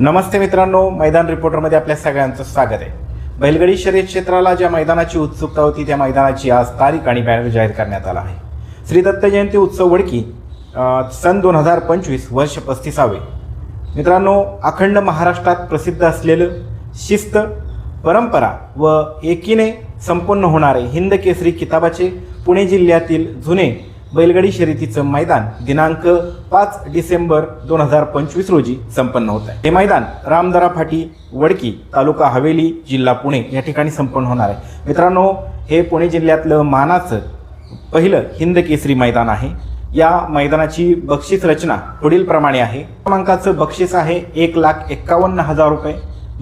नमस्ते मित्रांनो मैदान रिपोर्टरमध्ये आपल्या सगळ्यांचं स्वागत आहे. बैलगडी शर्यत क्षेत्राला ज्या मैदानाची उत्सुकता होती त्या मैदानाची आज तारीख आणि बॅनर जाहीर करण्यात आला आहे. श्री दत्त जयंती उत्सव वडकी सन दोन हजार पंचवीस वर्ष पस्तीसावे. मित्रांनो अखंड महाराष्ट्रात प्रसिद्ध असलेलं शिस्त परंपरा व एकीने संपन्न होणारे हिंद केसरी किताबाचे पुणे जिल्ह्यातील जुने बैलगाडी शर्यतीचं मैदान दिनांक पाच डिसेंबर दोन हजार पंचवीस रोजी संपन्न होत आहे. हे मैदान रामदरा फाटी वडकी तालुका हवेली जिल्हा पुणे या ठिकाणी संपन्न होणार आहे. मित्रांनो हे पुणे जिल्ह्यातलं मानाचं पहिलं हिंद केसरी मैदान आहे. या मैदानाची बक्षीस रचना पुढील प्रमाणे आहे. क्रमांकाचं बक्षीस आहे एक लाख एक्कावन्न हजार रुपये.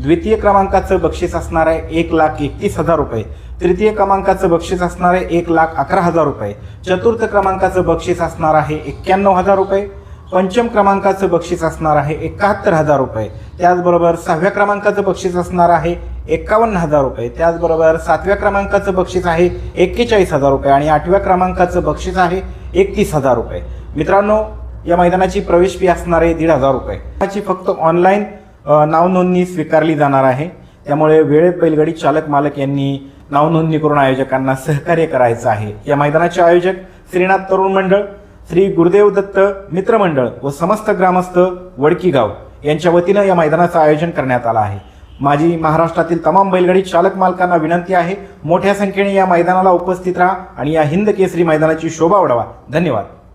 द्वितीय क्रमांकाचं बक्षीस असणार आहे एक लाख एकतीस हजार रुपये. तृतीय क्रमांकाचं बक्षीस असणार आहे एक लाख अकरा हजार रुपये. चतुर्थ क्रमांकाचं बक्षीस असणार आहे एक्क्याण्णव हजार रुपये. पंचम क्रमांकाचं बक्षीस असणार आहे एकाहत्तर हजार रुपये. त्याचबरोबर सहाव्या क्रमांकाचं बक्षीस असणार आहे एकावन्न हजार रुपये. त्याचबरोबर सातव्या क्रमांकाचं बक्षीस आहे एक्केचाळीस हजार रुपये आणि आठव्या क्रमांकाचं बक्षीस आहे एकतीस हजार रुपये. मित्रांनो या मैदानाची प्रवेश फी असणार आहे दीड हजार रुपये. त्याची फक्त ऑनलाईन नाव नोंदणी स्वीकारली जाणार आहे. त्यामुळे वेळेत बैलगाडी चालक मालक यांनी नावनोंदणी करून आयोजकांना सहकार्य करायचं आहे. या मैदानाचे आयोजक श्रीनाथ तरुण मंडळ श्री गुरुदेव दत्त मित्र मंडळ व समस्त ग्रामस्थ वडकी गाव यांच्या वतीनं या मैदानाचं आयोजन करण्यात आलं आहे. माझी महाराष्ट्रातील तमाम बैलगाडी चालक मालकांना विनंती आहे मोठ्या संख्येने या मैदानाला उपस्थित राहा आणि या हिंद केसरी मैदानाची शोभा वाढवा. धन्यवाद.